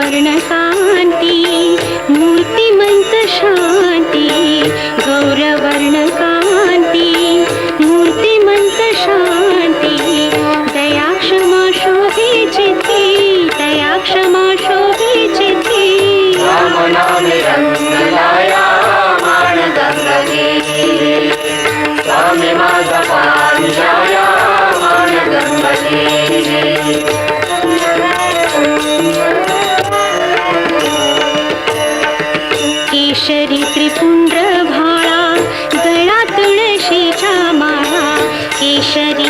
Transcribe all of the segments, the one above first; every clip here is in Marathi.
गौरवर्णकान्ति मूर्तिमन्तशान्ति गौरवर्णका केशरी त्रिपुंड भाळा गळा तुळशीच्या माळा केशरी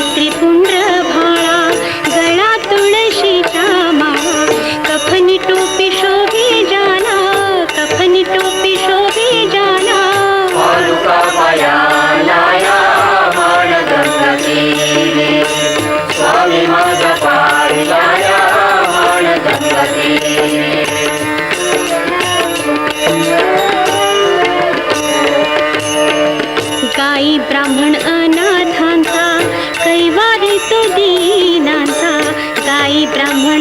गाई ब्राह्मण अनाथांचा कैवारी तो दीनांचा. गाई ब्राह्मण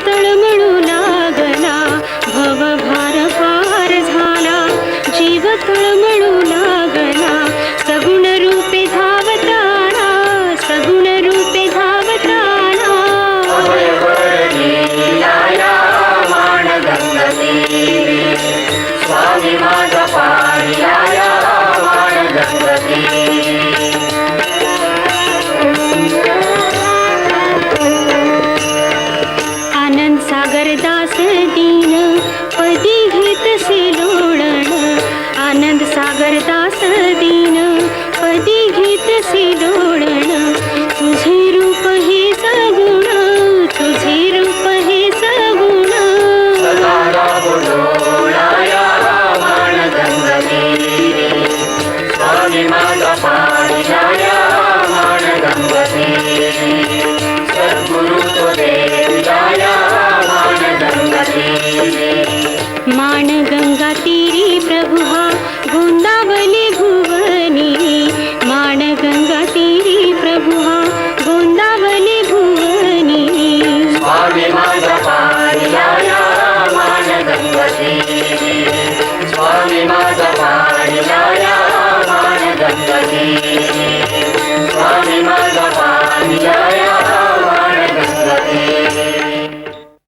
तड़म